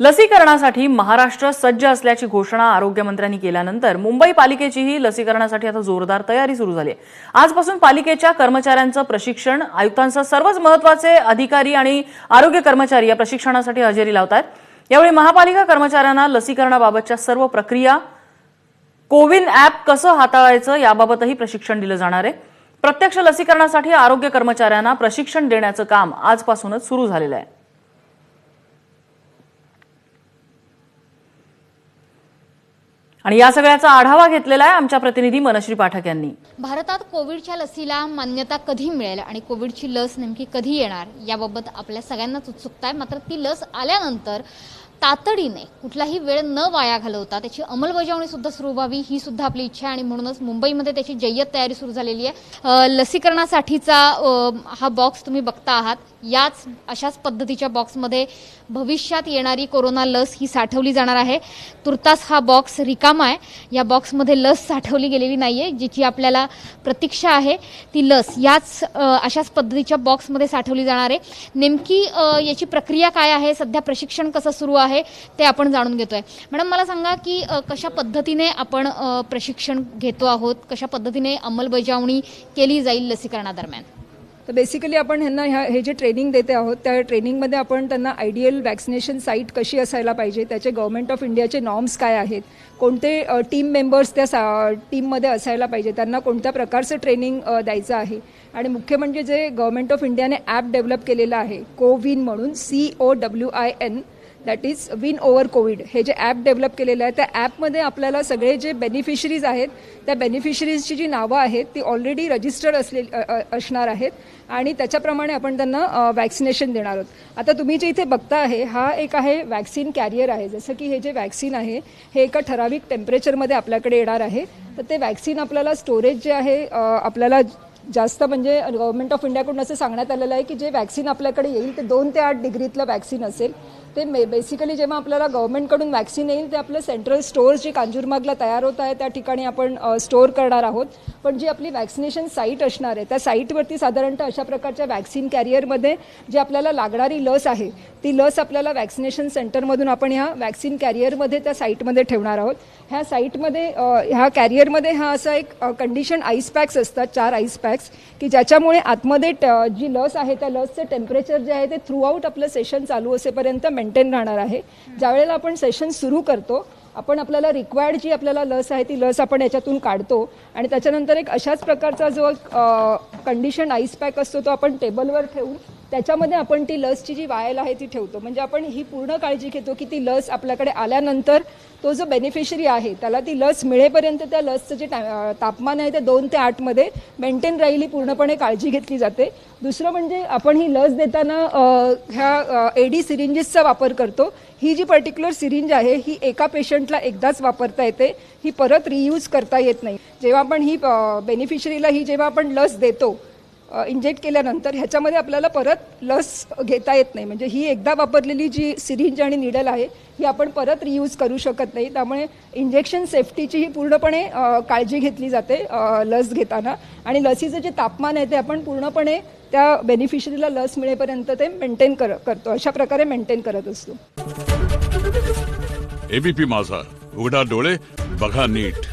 लसीकरणासाठी महाराष्ट्र सज्ज असल्याची घोषणा आरोग्यमंत्र्यांनी केल्यानंतर मुंबई पालिकेचीही लसीकरणासाठी आता जोरदार तयारी सुरू झाली आहे. आजपासून पालिकेच्या कर्मचाऱ्यांचं प्रशिक्षण आयुक्तांसह सर्वच महत्त्वाचे अधिकारी आणि आरोग्य कर्मचारी या प्रशिक्षणासाठी हजेरी लावत आहेत यावेळी महापालिका कर्मचाऱ्यांना लसीकरणाबाबतच्या सर्व प्रक्रिया कोविन ॲप कसं हाताळायचं याबाबतही प्रशिक्षण दिलं जाणार आहे. प्रत्यक्ष लसीकरणासाठी आरोग्य कर्मचाऱ्यांना प्रशिक्षण देण्याचं काम आजपासूनच सुरू झालेलं आहे. आणि या सगळ्याचा आढावा घेतलेला आहे आमच्या प्रतिनिधी मनश्री पाठक यांनी. भारतात कोविडच्या लसीला मान्यता कधी मिळेल आणि कोविडची लस नेमकी कधी येणार याबाबत आपल्या सगळ्यांनाच उत्सुकता आहे. मात्र ती लस आल्यानंतर तातडीने कुठलाही वेळ न वाया घालवता त्याची अंमलबजावणी सुद्धा सुरू व्हावी ही सुद्धा आपली इच्छा आहे. आणि म्हणूनच मुंबईमध्ये त्याची जय्यत तयारी सुरू झालेली आहे. लसीकरणासाठीचा हा बॉक्स तुम्ही बघता आहात. याच अशाच पद्धतीच्या बॉक्समध्ये भविष्यात येणारी कोरोना लस ही साठवली जाणार आहे. तुर्तास हा बॉक्स रिकामा आहे. या बॉक्समध्ये लस साठवली गेलेली नाही आहे जिची आपल्याला प्रतीक्षा आहे. ती लस याच अशाच पद्धतीच्या बॉक्समध्ये साठवली जाणार आहे. नेमकी याची प्रक्रिया काय आहे? सध्या प्रशिक्षण कसं सुरू आहे? आहे ते आपण जाणून घेतोय. मॅडम मला सांगा की कशा पद्धतीने आपण प्रशिक्षण घेतो आहोत? कशा पद्धतीने अंमलबजावणी केली जाईल लसीकरणादरम्यान? तर बेसिकली आपण ह्यांना ह्या हे जे ट्रेनिंग देते आहोत त्या ट्रेनिंगमध्ये आपण त्यांना आयडियल वॅक्सिनेशन साईट कशी असायला पाहिजे त्याचे गव्हर्मेंट ऑफ इंडियाचे नॉर्म्स काय आहेत कोणते टीम मेंबर्स त्या सा टीममध्ये असायला पाहिजे त्यांना कोणत्या प्रकारचं ट्रेनिंग द्यायचं आहे. आणि मुख्य म्हणजे जे गव्हर्मेंट ऑफ इंडियाने ॲप डेव्हलप केलेलं आहे कोविन म्हणून C O W I N that is win over COVID हे जे ॲप डेव्हलप केलेलं आहे त्या ॲपमध्ये आपल्याला सगळे जे बेनिफिशरीज आहेत त्या बेनिफिशरीजची जी नावं आहेत ती ऑलरेडी रजिस्टर्ड असले असणार आहेत आणि त्याच्याप्रमाणे आपण त्यांना वॅक्सिनेशन देणार आहोत. आता तुम्ही जे इथे बघता आहे हा एक आहे वॅक्सिन कॅरियर आहे. जसं की हे जे वॅक्सिन आहे हे एका ठराविक टेम्परेचरमध्ये आपल्याकडे येणार आहे. तर ते वॅक्सिन आपल्याला स्टोरेज जे आहे आपल्याला जास्त म्हणजे गव्हर्मेंट ऑफ इंडियाकडून असं सांगण्यात आलेलं आहे की जे वॅक्सिन आपल्याकडे येईल ते दोन ते आठ डिग्रीतलं वॅक्सिन असेल. ते मे बेसिकली जेव्हा आपल्याला गव्हर्नमेंटकडून वॅक्सिन येईल ते आपलं सेंट्रल स्टोअर्स जे कांजूरमार्गला तयार होत आहे त्या ठिकाणी आपण स्टोअर करणार आहोत. पण जी आपली वॅक्सिनेशन साईट असणार आहे त्या साईटवरती साधारणतः अशा प्रकारच्या वॅक्सिन कॅरियरमध्ये जी आपल्याला लागणारी लस आहे ती लस आपल्याला वॅक्सिनेशन सेंटरमधून आपण ह्या वॅक्सिन कॅरियरमध्ये त्या साईटमध्ये ठेवणार आहोत. ह्या साईटमध्ये ह्या कॅरियरमध्ये हा असा एक कंडिशन आईस पॅक्स असतात चार आईस पॅक्स की ज्याच्यामुळे आतमध्ये ट- जी लस आहे त्या लसचं टेम्परेचर जे आहे ते थ्रूआउट आपलं सेशन चालू असेपर्यंत मेंटेन राहणार आहे. ज्यावेळेला आपण सेशन सुरू करतो आपण आपल्याला रिक्वायर्ड जी आपल्याला लस आहे ती लस आपण याच्यातून काढतो आणि त्याच्यानंतर एक अशाच प्रकारचा जो कंडिशन आईस पॅक असतो तो आपण टेबलवर ठेवून त्याच्यामध्ये आपण ती लसची जी वायल आहे ती ठेवतो. म्हणजे आपण ही पूर्ण काळजी घेतो की ती लस आपल्याकडे आल्यानंतर तो जो बेनिफिशरी आहे त्याला ती लस मिळेपर्यंत त्या लसचं जे तापमान आहे ते दोन ते आठमध्ये मेंटेन राहील ही पूर्णपणे काळजी घेतली जाते. दुसरं म्हणजे आपण ही लस देताना ह्या एडी सिरिंजेसचा वापर करतो. ही जी पर्टिक्युलर सिरिंज आहे ही एका पेशंटला एकदाच वापरता येते. ही परत रियूज करता येत नाही. जेव्हा आपण ही बेनिफिशरीला ही जेव्हा आपण लस देतो इंजेक्ट केल्यानंतर ह्याच्यामध्ये आपल्याला परत लस घेता येत नाही. म्हणजे ही एकदा वापरलेली जी सिरिंज आणि निडल आहे ही आपण परत रियूज करू शकत नाही. त्यामुळे इंजेक्शन सेफ्टीची ही पूर्णपणे काळजी घेतली जाते लस घेताना. आणि लसीचं जे तापमान आहे ते आपण पूर्णपणे त्या बेनिफिशरीला लस मिळेपर्यंत ते मेंटेन कर करतो. अशा प्रकारे मेंटेन करत असतो. एबीपी माझा. उघडा डोळे बघा नीट.